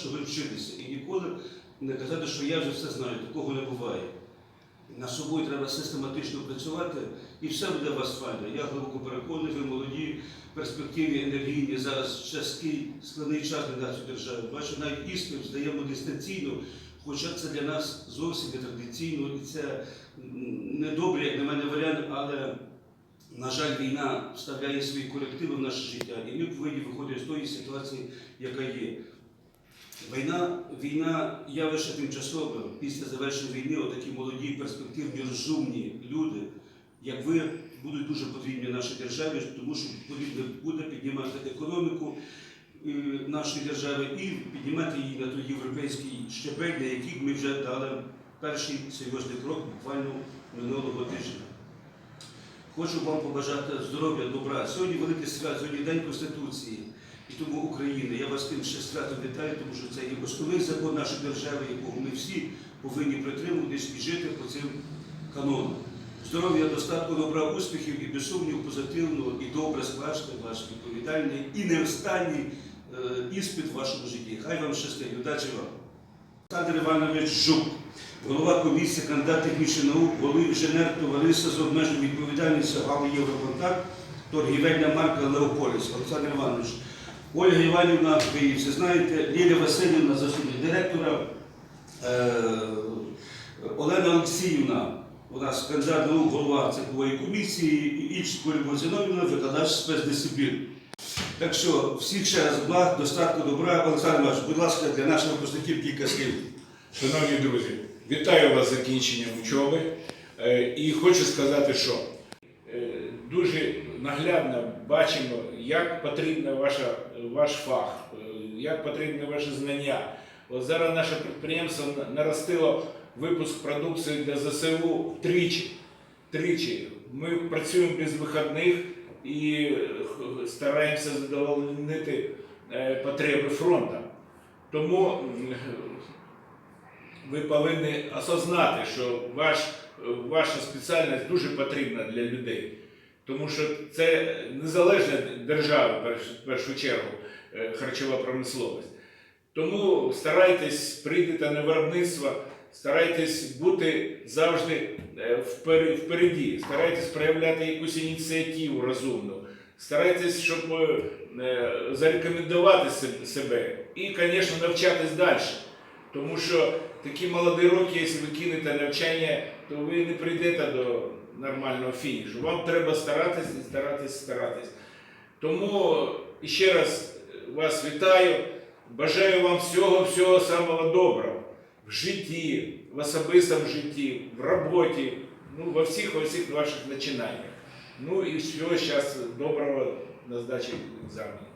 що ви вчитеся. І ніколи не казати, що я вже все знаю, такого не буває. Над собою треба систематично працювати, і все буде у вас файно. Я глибоко переконаний, ви молоді, перспективі, енергійні. Зараз частий складний час для нашої держави. Бачу, навіть іспит здаємо дистанційно, хоча це для нас зовсім не традиційно, і це м, недобрий, як на мене, варіант, але, на жаль, війна вставляє свої корективи в наше життя, і ми повинні виходити з тої ситуації, яка є. Війна, війна явище тимчасове. Після завершення війни отакі молоді, перспективні, розумні люди, як ви, будуть дуже потрібні нашій державі, тому що потрібно буде піднімати економіку е, нашої держави і піднімати її на той європейський щебель, на який ми вже дали перший серйозний крок буквально минулого тижня. Хочу вам побажати здоров'я, добра. Сьогодні велике свято, сьогодні День Конституції. І тому України. Я вас тим ще свято вітаю, тому що це є основний закон нашої держави, якого ми всі повинні притримуватись і жити по цим канонам. Здоров'я, достатку, добра, успіхів і без сумніву позитивного і добре скласти ваш відповідальний і неостанній е, іспит в вашому житті. Хай вам щастить, удачі вам. Олександр Іванович Жук, голова комісії, кандидат технічних наук, голови інженер товариства з обмеженою відповідальністю ГАЛ Євроконтакт, торгівельна марка Леополіс. Олександр Іванович, Ольга Іванівна, ви знаєте, Лілія Васильівна, заступник директора, е, Олена Олексіївна, у нас кандидат наук, голова цехової комісії, і Ільченко Любов Зіновівна, викладач спецдисциплін. Так що всіх ще раз благ, достатку добра. Олександр Іванович, будь ласка, для наших випускників кілька слів. Шановні друзі, вітаю вас з закінченням учоби. Е, І хочу сказати, що е, дуже наглядно бачимо, як потрібна ваша, ваш фах, е, як потрібні ваші знання. От зараз наше підприємство наростило випуск продукції для ЗСУ втричі. Тричі. Ми працюємо без вихідних і стараємося задовольнити потреби фронту. Тому ви повинні осознати, що ваш, ваша спеціальність дуже потрібна для людей. Тому що це незалежна держава, в першу чергу, е, харчова промисловість. Тому старайтесь прийдете на виробництво, старайтесь бути завжди е, впереді, старайтесь проявляти якусь ініціативу розумну, старайтесь, щоб е, зарекомендувати себе і, звісно, навчатись далі. Тому що такі молоді роки, якщо ви кинете навчання, то ви не прийдете до нормального фінішу. Вам треба старатись, і старатись, старатись. Тому ще раз вас вітаю. Бажаю вам всього, всього самого доброго в житті, в особистому житті, в роботі, ну, во всіх, во всіх ваших начинаннях. Ну і всього зараз доброго на здачі екзаменів.